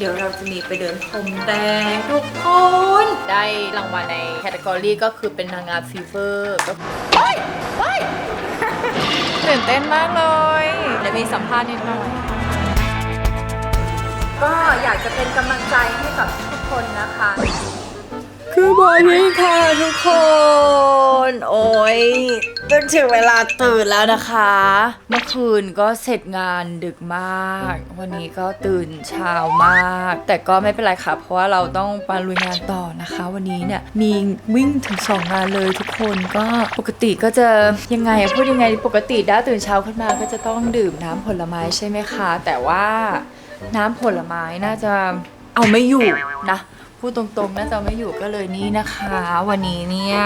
เดี๋ยวเราจะมีไปเดินพรมแดงทุกคน ได้รางวัลในแคตตากรีก็คือเป็นนางงามฟีเวอร์ก็เฮ้ยเฮ้ยตื่นเต้นมากเลยเดี๋ยวมีสัมภาษณ์นิดหน่อย ก็อยากจะเป็นกำลังใจให้กับทุกคนนะคะ คือบอกนี่ค่ะทุกคน โอ้ยจนถึงเวลาตื่นแล้วนะคะ เมื่อคืนก็เสร็จงานดึกมาก วันนี้ก็ตื่นเช้ามาก แต่ก็ไม่เป็นไรค่ะ เพราะว่าเราต้องไปลุยงานต่อนะคะ วันนี้เนี่ยมีวิ่งถึงสองงานเลยทุกคนก็ปกติก็จะยังไงพูดยังไงปกติด้าตื่นเช้าขึ้นมาก็จะต้องดื่มน้ำผลไม้ใช่ไหมคะ แต่ว่าน้ำผลไม้น่าจะเอาไม่อยู่นะ พูดตรงๆน่าจะไม่อยู่ก็เลยนี่นะคะ วันนี้เนี่ย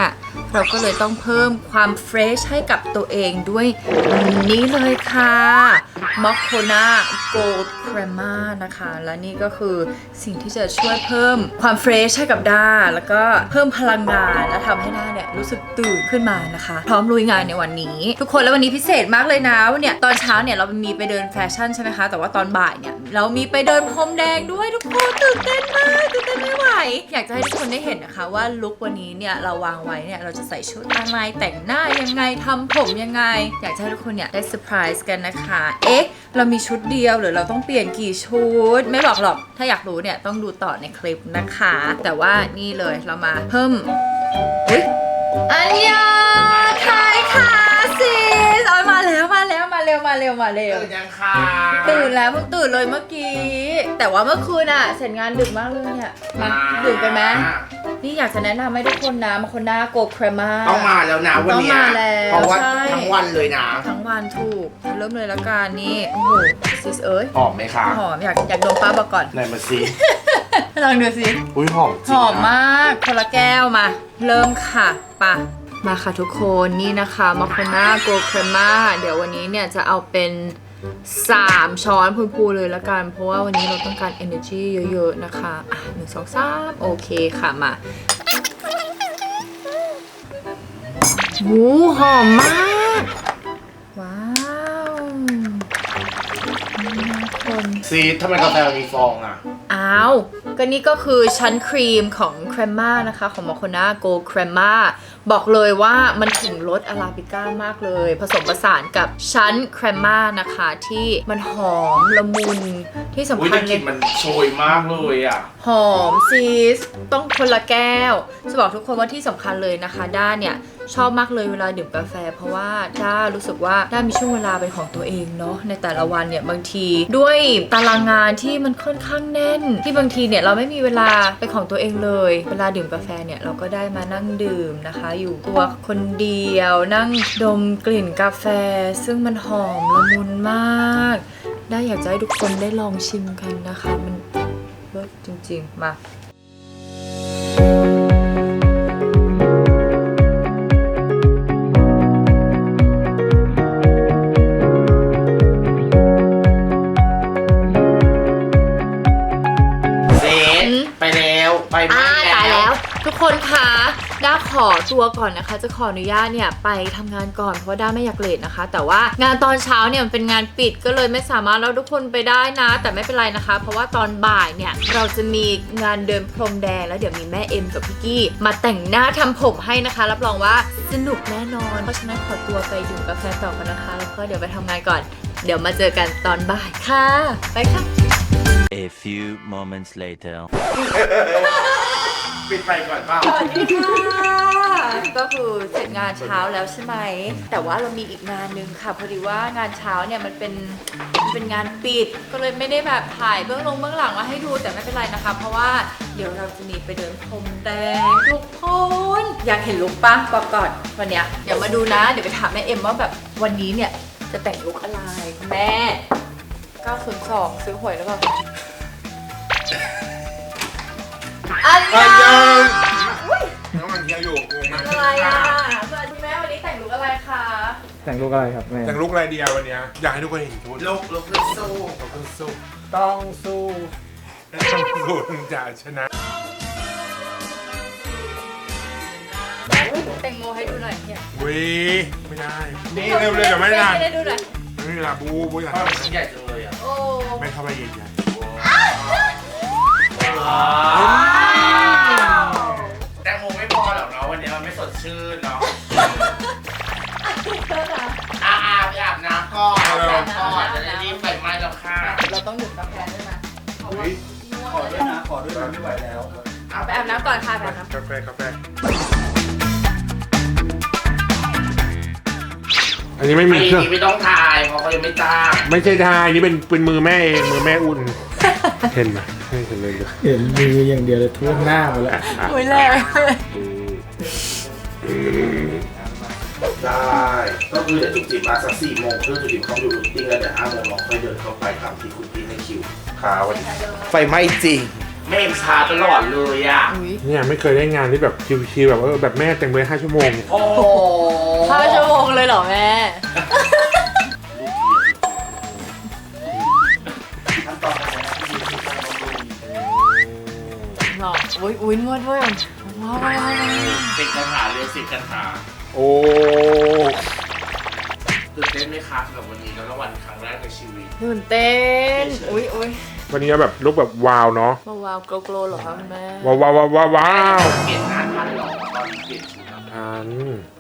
เราก็เลยต้องเพิ่มความเฟรชให้กับตัวเองด้วยนี่เลยค่ะมอคโคนาโกลด์ครมานะคะ และนี่ก็คือสิ่งที่จะช่วยเพิ่มความเฟรชให้กับด้า แล้วก็เพิ่มพลังงานและทำให้ด้าเนี่ยรู้สึกตื่นขึ้นมานะคะ พร้อมลุยงานในวันนี้ ทุกคนแล้ววันนี้พิเศษมากเลยนะเนี่ยตอนเช้าเนี่ยเรามีไปเดินแฟชั่นใช่ไหมคะ แต่ว่าตอนบ่ายเนี่ยเรามีไปเดินพรมแดงด้วยทุกคนตื่นเต้นมากตื่นเต้นไม่ไหวอยากจะให้ทุกคนได้เห็นนะคะว่าลุควันนี้เนี่ยเราวางไว้เนี่ยเราจะใส่ชุดอะไรแต่งหน้ายังไงทำผมยังไง อยากจะให้ทุกคนเนี่ยได้เซอร์ไพรส์กันนะคะ เอ๊ะ เรามีชุดเดียวหรือเราต้องเปลี่ยนกี่ชุด ไม่บอกหรอก ถ้าอยากรู้เนี่ยต้องดูต่อในคลิปนะคะ แต่ว่านี่เลยเรามาเพิ่มอุ๊ยอันยาทายค่ะซิสเอามาแล้วมาแล้วมาเร็วมาเร็วมาเร็ว ตื่นยังค่ะตื่นแล้วเพิ่งตื่นเลยเมื่อกี้ แต่ว่าเมื่อคืนอะเสร็จงานดึกมากเลยเนี่ยมาดื่มกันไหม นี่อยากจะแนะนำให้ทุกคนนะมาคนหน้าโกลด์ครมา ต้องมาแล้วนะวันเนี้ยต้องมาแล้วเพราะว่าใช่ ทั้งวันเลยนะทั้งวันถูก เริ่มเลยละกันนี่ โอ้โหซิสเอ้ยหอมไหมคะหอมอยากอยากดมป้าบอกก่อน ไหนมาสิลองดูสิ อุ้ยหอมจหริงอมนะมากคนละแก้วมา เริ่มค่ะไป่ะมาค่ะทุกคนนี่นะคะมาคนหน้าโกลด์ครมาเดี๋ยววันนี้เนี่ยจะเอาเป็น 3 ช้อนพูนๆเลยละกัน เพราะว่าวันนี้เราต้องการ energy เยอะๆนะคะ อะหนึ่งสองสามโอเคค่ะมาหูหอมมาก ว้าวนี่นะคน ซีทำไมกาแฟมันมีฟองอะ อ้าวก็นี่ก็คือชั้นครีมของเครมม่านะคะ ของม o โคนาโกลเครมม่า บอกเลยว่ามันถึงรสอาราบิก้ามากเลย ผสมผสานกับชั้นเครมม่านะคะที่มันหอมละมุนที่สำอุ้ยคัแต่ญกเลลิ่ยนมันโชยมากเลยอะ หอมซีสต้องคนละแก้ว จะบอกทุกคนว่าที่สำคัญเลยนะคะ ด้าเนี่ย ชอบมากเลยเวลาดื่มกาแฟ เพราะว่าด้ารู้สึกว่าได้มีช่วงเวลาเป็นของตัวเองเนาะในแต่ละวันเนี่ยบางทีด้วยตารางงานที่มันค่อนข้างแน่น ที่บางทีเนี่ยเราไม่มีเวลาเป็นของตัวเองเลย เวลาดื่มกาแฟเนี่ยเราก็ได้มานั่งดื่มนะคะ อยู่ตัวคนเดียว นั่งดมกลิ่นกาแฟ ซึ่งมันหอมละมุนมาก ได้อยากจะให้ทุกคนได้ลองชิมกันนะคะ มันเลิศจริง ๆ มา คนคะด้าขอตัวก่อนนะคะ จะขออนุญาตเนี่ยไปทำงานก่อนเพราะว่าด้าไม่อยากเลทนะคะ แต่ว่างานตอนเช้าเนี่ยมันเป็นงานปิดก็เลยไม่สามารถเราทุกคนไปได้นะ แต่ไม่เป็นไรนะคะ เพราะว่าตอนบ่ายเนี่ยเราจะมีงานเดินพรมแดงแล้วเดี๋ยวมีแม่เอ็มกับพี่กี้มาแต่งหน้าทำผมให้นะคะ รับรองว่าสนุกแน่นอน เพราะฉะนั้นขอตัวไปดื่มกาแฟต่อกันนะคะ แล้วก็เดี๋ยวไปทำงานก่อน เดี๋ยวมาเจอกันตอนบ่ายค่ะ ไปค่ะ A few moments later. ปิดไปก่อนเปล่าสวัสดีค่ะก็คือเสร็จงานเช้าแล้วใช่ไหม แต่ว่าเรามีอีกงานหนึ่งค่ะ พอดีว่างานเช้าเนี่ยมันเป็นมันเป็นงานปิด ก็เลยไม่ได้แบบถ่ายเบื้องลงเบื้องหลังมาให้ดูแต่ไม่เป็นไรนะคะ เพราะว่าเดี๋ยวเราจะมีไปเดินพรมแดงทุกคนอยากเห็นลุคปะบอกก่อนวันเนี้ยเดี๋ยวมาดูนะ เดี๋ยวไปถามแม่เอ็มว่าแบบวันนี้เนี่ยจะแต่งลุคอะไรคุณแม่902ซื้อหวยหรือเปล่า อันอันยายังอุ้ยน้องอันยังอยู่งงมากอะไรอะสวัสดีแม่วันนี้แต่งลุคอะไรคะแต่งลูกอะไรครับแม่แต่งลุกอะไรเดียววันเนี้ยอยากให้ทุกคนเห็นชุดลูกลูกคือสู้เราต้องสู้ต้องสู้และต้องสู้ถึงจะชนะแต่งโมให้ดูหน่อยเนี่ยวิไม่ได้นี่เร็วเลยเดี๋ยวไม่ได้ไม่ได้ดูหน่อยไม่มีเวลาบูบูอยากภาพทำใหญ่จังเลยอะโอ้ไม่เข้าไปใหญ่ แตงโมไม่พอหรอกเนาะวันนี้มันไม่สดชื่นเนาะอาอาบอาบน้ำก่อนก่อนจะได้รีบไปไม่แล้วค่ะเราต้องหยุดกาแฟด้วยนะขอด้วยนะ ขอด้วยนะไม่ไหวแล้วอาไปอาบน้ำก่อนค่ะกาแฟกาแฟอันนี้ไม่มีเครื่อง ไม่ต้องทายเพราะเขายังไม่จ้าไม่ใช่ทายนี่เป็นเป็นมือแม่เองมือแม่อุ่น เห็นไหม ห็นเลยเลยเห็นมืออย่างเดียวเลยทั่วหน้าหมดแล้วอุ้ยแรงได้ก็คือเดี๋ยวจุกจิบมาสักสี่โมงเพื่อจุกจิบเขาอยู่รูทติ้งแล้วเดี๋ยวห้าโมงเราค่อยเดินเข้าไปตามที่คุณพี่ให้คิวขาวันนี้ไฟไหม้จริงแม่งช้าตลอดเลยอะอุ้ยเนี่ยไม่เคยได้งานที่แบบชิวๆแบบเออแบบแม่แต่งไปห้าชั่วโมง โอ้โหห้าชั่วโมงเลยเหรอแม่ ออุ้ยอุ้ยนวดด้วยว้าวว้าวว้าวสิบกันหาเลยสิบกันหาโอ้ตื่นเต้นไหมคะสำหรับวันนี้แล้วรางวัลครั้งแรกในชีวิต ตื่นเต้นอุ้ยอุ้ยวันนี้แบบลุกแบบว้าวเนาะว้าวว้าวโกลโกลเหรอคะคุณแม่ว้าวว้าวว้าวว้าวว้าวเปลี่ยนงานทันเหรอตอนนี้เปลี่ยนชุดแล้วทัน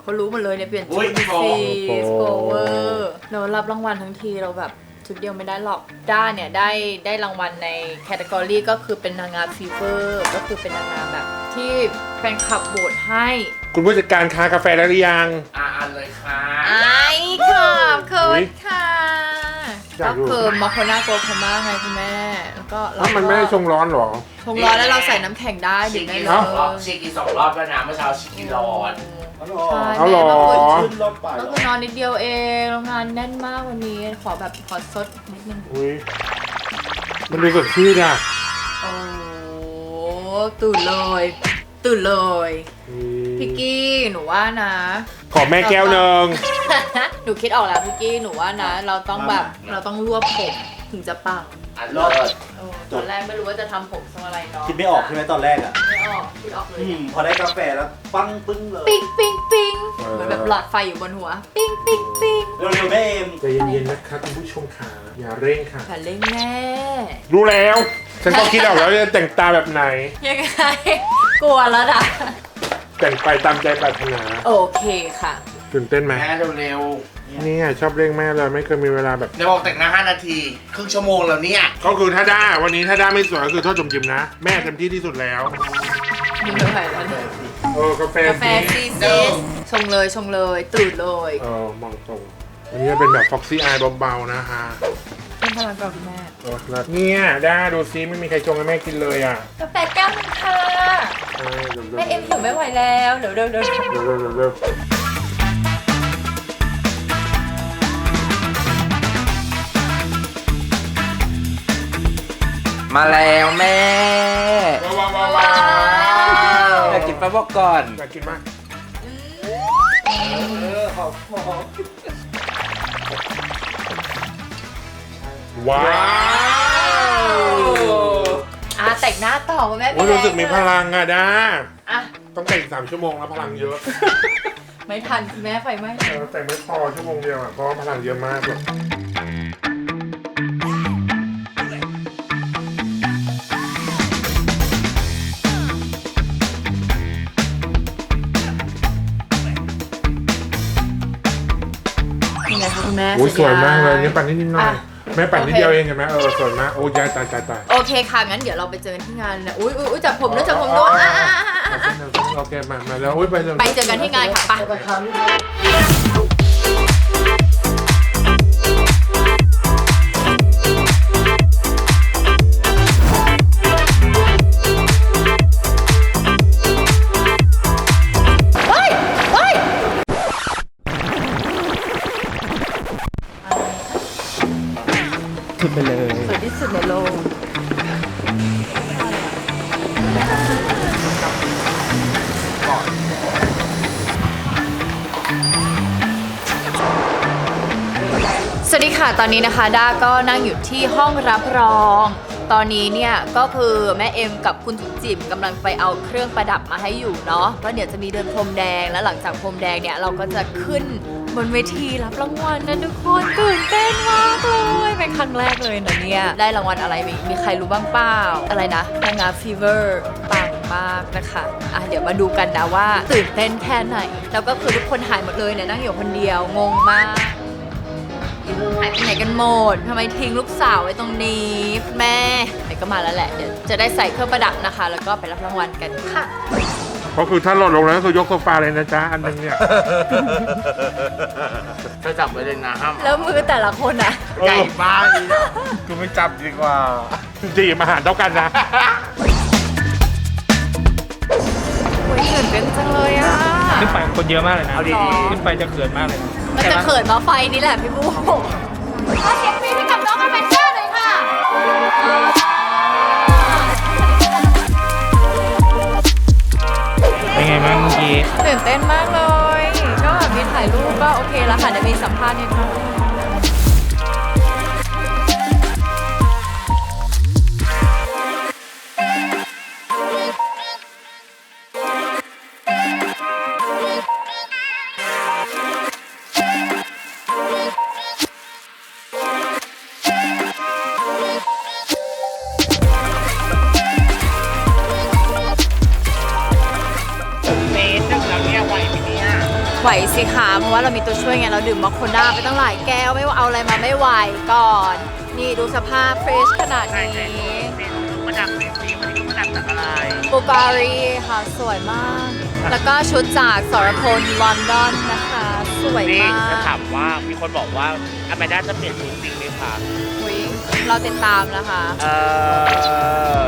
เขารู้หมดเลยเนี่ยเปลี่ยนอุ๊ชุยดโปรซีโปรสโปรเวอร์เรารับรางวัลทั้งทีเราแบบ ชุดเดียวไม่ได้หรอกด้าเนี่ยได้ได้รางวัลในแคตตากรีก็คือเป็นนางงามฟีเวอร์ก็คือเป็นนางงามแบบ ที่แฟนคลับโหวตให้คุณผู้จัดการค้ากาแฟแล้วหรือยัง อ่าอันเลยค่ะไอ้ขอบคุอุ๊ณยค่ะอยาก็กรู้ คือมอคโคนาโกคาม่าไงคุณแม่ แล้วก็เราอ้าวมันไม่ได้ชงร้อนเหรอ ชงร้อนแล้วเราใส่น้ำแข็งได้ชิดื่คมได้กี้เลสองรอบยชิคกี้สองรอบแล้วนะเมื่อเช้าชิคกี้ร้อนอ๋อเหรอ ใช่เอาเหรอ แม่เมื่อคืนขึ้นรถไปก็เหรอคือนอนนิดเดียวเองแล้วงานแน่นมากวันนี้ ขอแบบขอซดนิดนึง อุ้ยมันดูสดชื่นอะโอ้ตื่นเลย ตื่นเลย อืมพี่กี้หนูว่านะ ขอแม่แก้วหนึ่ง หนูคิดออกแล้วพี่กี้หนูว่านะ เราต้องแบบเราต้องรวบผม ถึงจะปังอันเลิศเออตอนแรกไม่รู้ว่าจะทำผมทรงอะไรเนาะคิดไม่ออกใช่ไหมตอนแรกอะไม่ออกคิดออกเลยอืมพอได้กาแฟแล้วปังปึ้งเลยปิ๊งปิ๊งปิ๊งเหมือนแบบหลอดไฟอยู่บนหัว ปิ๊งปิ๊งปิ๊งเร็วๆแม่เอ็มใจเย็นๆนะคะคุณผู้ชมขาอย่าเร่งค่ะค่ะเล่นแน่รู้แล้ว ฉันก็คิดออกแล้วจะแต่งตาแบบไหน ยังไง กลัวแล้วนะแต่งไปตามใจปรารถนา โอเคค่ะ ตื่นเต้นไหมแม่เร็วนี่ไงชอบเร่งแม่เลยไม่เคยมีเวลาแบบๆเดี๋ยวบอกแต่งหน้า5นาที ครึ่งชั่วโมงแล้วเนี่ย ก็คือถ้าได้วันนี้ถ้าได้ไม่สวยก็คือโทษจมจิมนะ แม่เต็มที่ที่สุดแล้วยังไม่ไหวแล้วเนี่ยเออกาแฟกาแฟฟรีซิสชงเลยชงเลยตื่นเลยเออมองตรงอันนี้จะเป็นแบบฟ็อกซี่อายเบาๆนะฮะเพิ่มพลังก่อนคุณแม่ เออแล้วเนี่ยด้าดูซิไม่มีใครชงให้แม่กินเลยอะกาแฟแก้วนึงค่ะเออเดี๋ยวๆแม่เอ็มหิวไม่ไหวแล้วเดี๋ยวเดี๋ยวเดี๋ยวเดี๋ยวๆเดี๋ยวๆ มาแล้วแม่ว้าวว้าวว้าวอยากกินปลาบอกก่อน อยากกินมาก เออขอบขอบว้าวอะแต่งหน้าต่อคุณแม่โอ้ยรู้สึกมีพลังอะด้าอะ ต้องแต่งสามชั่วโมงแล้วพลังเยอะไม่ทันคุณแม่ไฟไหม้ เออแต่งไม่พอชั่วโมงเดียวอะเพราะว่าพลังเยอะมากแบบ คะคุณแม่โอ้ยสวยมากเลยสัญญนี่ปั่นนิดนิดหน่อยอะแม่ปั่นนิดโอเคเดียวเองเห็นไหมเออสวยมากโอ้ยยายตายตายตายโอเคค่ะงั้นเดี๋ยวเราไปเจอกันที่งานนะอุ้ยอุ้ยอุ๊ยจับผมด้วยจับผมด้วยอะอะอะอะอะโอเคมามาแล้วโอ้ยไปเลยไปเจอกันที่งานค่ะไป ขึ้นไปเลย สวยที่สุดในโลก สวัสดีค่ะ ตอนนี้นะคะด้าก็นั่งอยู่ที่ห้องรับรอง ตอนนี้เนี่ยก็คือแม่เอ็มกับคุณจุ๋มจิ๋มกำลังไปเอาเครื่องประดับมาให้อยู่เนาะก็เดี๋ยวจะมีเดินพรมแดงแล้วหลังจากพรมแดงเนี่ยเราก็จะขึ้นบนเวทีรับรางวัลนะทุกคนตื่นเต้นมากเลยเป็นครั้งแรกเลยนะเนี่ยได้รางวัลอะไรมีมีใครรู้บ้างเปล่าอะไรนะนางงามฟีเวอร์ปังมากนะคะอะเดี๋ยวมาดูกันนะว่าตื่นเต้นแค่ไหน แล้วก็คือทุกคนหายหมดเลยเนี่ยนั่งอยู่คนเดียวงงมาก หายไปไหนกันหมดทำไมทิ้งลูกสาวไว้ตรงนี้แม่เดี๋ยวก็มาแล้วแหละ เดี๋ยวจะได้ใส่เครื่องประดับนะคะ แล้วก็ไปรับรางวัลกันค่ะ ก็คือถ้าหล่นลงแล้วก็คือยกโซฟาเลยนะจ๊ะ อันหนึงเนี่ยจะจับไว้เลยนะห้ามแล้วมือแต่ละคนอะใหญ่บ้ากนี่นะกูไม่จับดีกว่าจีบอาหารเท่ากันนะ โอ้ยตื่นเต้นจังเลยอะขึ้นไปคนเยอะมากเลยนะ เอาดี ขึ้นไปจะเขินมากเลยนะ มันจะเขินมาไฟนี่แหละพี่บูขอเสียงปรบมือให้กับน้องอเมนเดอร์หน่อยค่ะ เป็นไงบ้างเมื่อกี้ ตื่นเต้นมากเลย ก็แบบมีถ่ายรูปก็โอเคแล้วค่ะเดี๋ยวมีสัมภาษณ์นิดนึง ไหวสิคะเพราะว่าเรามีตัวช่วยไงเราดื่มมอคโคน่าไปตั้งหลายแก้วไม่ว่าเอาอะไรมาไม่ไหวก่อน นี่ดูสภาพเฟรชขนาดนี้มาดักในฟีวันนี้ก็มาดักจากอะไรบูการีค่ะสวยมาก แล้วก็ชุดจากสรพลลอนดอนนะคะ สวยนี่มาจะกถามว่ามีคนบอกว่าอแมนด้าจะเปลี่ยนชุดจริงไหมคะอุ๊ยเราติดตามนะคะ เออ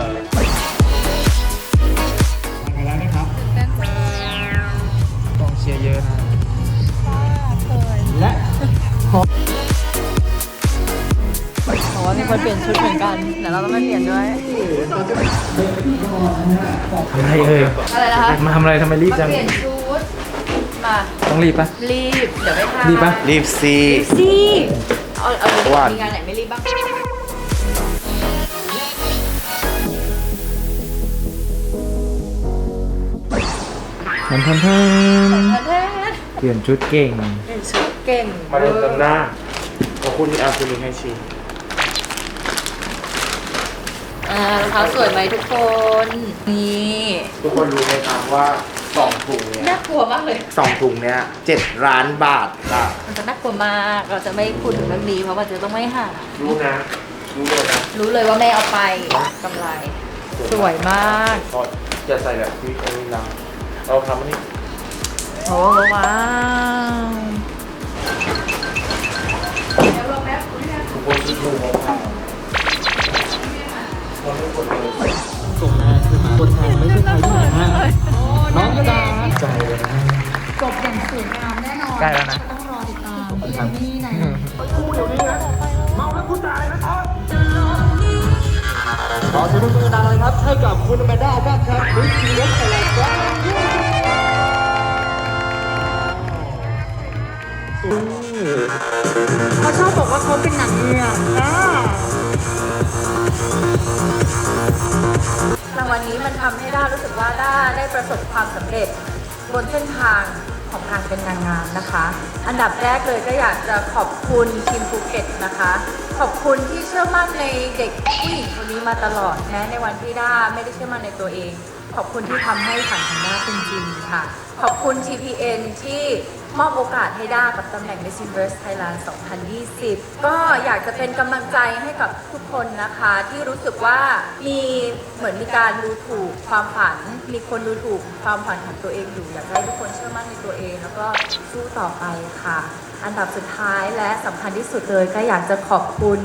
คนเปลี่ยนชุดเหมือนกันเดี๋ยวเราต้องไปเปลี่ยนด้วย ทำอะไรเอ่ยอะไรนะคะ มาทำอะไรทำไมรีบมาจัง เปลี่ยนชุด มาต้องรีบปะ รีบ เดี๋ยวไม่ทันรีบปะ รีบซีสิเอาเอาอ้วนมีงานไหนไม่รีบบ้างทันทันทันประเทศเปลี่ยนชุดเก่ง เปลี่ยนชุดเก่งมาเดินตำหน้าขอบคุณที่อาคุณลิงให้ชี อ่ารองเท้าสวยไหมทุกคน นี่ทุกคนรู้ไหมครับว่าสองถุงเนี่ยน่ากลัวมากเลย สองถุงเนี่ยเจ็ดล้านบาทค่ะมันจะน่ากลัวมากเราจะไม่พูดถึงเรื่องนี้เพราะว่าจะต้องไม่หารู้นะ รู้เลยนะรู้เลยว่าแม่เอาไปกำไร สวยมากก็จะใส่แบบที่อันนี้นะเราทำอันนี้โอ้ว้าวทุกคนที่ดูข องเราส่งมาคือคนไทยไม่ใช่ไทยที่ไหนฮะน้องกระดาใจเลยนะจบอย่างสวยงามแน่นอนใกล้แล้วนะ ต้องรอติดตามเอมมี่ในขอเสียงปรบมือดังเลยครับ ให้กับคุณแมนด้าบ้างครับมิสซีเวสไทยแลนด์ครับเขาชอบบอกว่าเขาเป็นหนังเงือกอ่า รางวัลนี้มันทำให้ด้ารู้สึกว่าด้าได้ประสบความสำเร็จบนเส้นทางของการเป็นนางงามนะคะ อันดับแรกเลยก็อยากจะขอบคุณทีมภูเก็ตนะคะ ขอบคุณที่เชื่อมั่นในเด็กผู้หญิงคนนี้มาตลอดแม้ในวันที่ด้าไม่ได้เชื่อมั่นในตัวเอง ขอบคุณที่ทำให้ฝันของด้าเป็นจริงค่ะ ขอบคุณ TPN ที่มอบโอกาสให้ด้ากับตำแหน่ง Miss Universe Thailand 2020 ก็อยากจะเป็นกำลังใจให้กับทุกคนนะคะ ที่รู้สึกว่ามีเหมือนมีการดูถูกความฝัน มีคนดูถูกความฝันของตัวเองอยู่ อยากให้ทุกคนเชื่อมั่นในตัวเอง แล้วก็สู้ต่อไปค่ะ อันดับสุดท้ายและสำคัญที่สุดเลยก็อยากจะขอบคุณ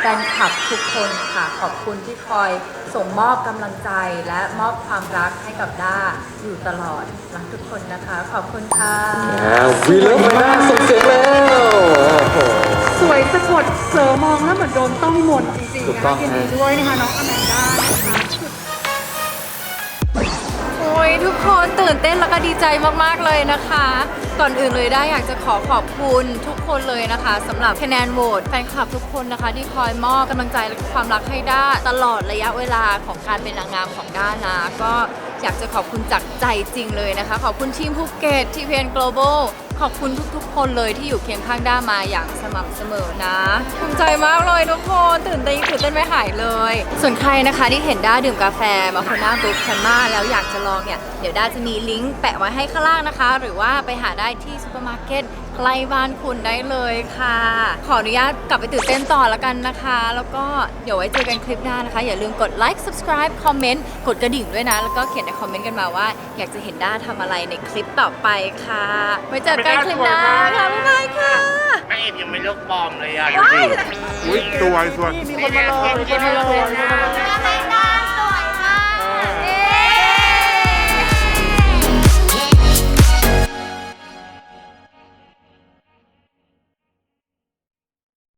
แฟนคลับทุกคนค่ะ ขอบคุณที่คอยส่งมอบกำลังใจและมอบความรักให้กับด้าอยู่ตลอดรักทุกคนนะคะ ขอบคุณค่ะวีเลิฟแมนด้าส่งเสียงแล้วโอ้โห สวยสะกดเผลอมองแล้วเหมือนโดนต้องมนต์จริงถูๆกนะต้อคะง ยินดีด้วยนะคะน้องอแมนด้านะคะ ยทุกคนตื่นเต้นแล้วก็ดีใจมากๆเลยนะคะ ก่อนอื่นเลยได้อยากจะขอขอบคุณทุกคนเลยนะคะสำหรับคะแนนโหวตแฟนคลับทุกคนนะคะ ที่คอยมอบกำลังใจและความรักให้ด้าตลอดระยะเวลาของการเป็นนางงามของด้านะก็อยากจะขอบคุณจากใจจริงเลยนะคะ ขอบคุณทีมภูเก็ตทีพีเอ็น global ขอบคุณทุกๆ คนเลยที่อยู่เคียงข้างด้ามาอย่างสม่ำเสมอนะภูมิใจมากเลยทุกคนตื่นเต้นตื่นเต้นไม่หายเลย ส่วนใครนะคะที่เห็นด้าดื่มกาแฟมาโคน่าบุ๊คแคมมาแล้วอยากจะลองเนี่ยเดี๋ยวด้าจะมีลิงก์แปะไว้ให้ข้างล่างนะคะ หรือว่าไปหาได้ที่ซูเปอร์มาร์เก็ต ใใกล้บ้านคุณได้เลยค่ะ ขออนุญาตกลับไปตื่นเต้นต่อแล้วกันนะคะ แล้วก็เดี๋ยวไว้เจอกันคลิปหน้านะคะ อย่าลืมกดไลค์ subscribe คอมเมนต์กดกระดิ่งด้วยนะ แล้วก็เขียนในคอมเมนต์กันมาว่า อยากจะเห็นด้าทำอะไรในคลิปต่อไปค่ะไว้เจอกันคลิปหน้าค่ะบ๊ายบายค่ะแม่เอ็มยังไม่เลิกปลอมเลยอะว้ายอุ้ยสวยสวย มีคนมาเลยมีคนมาเลยได้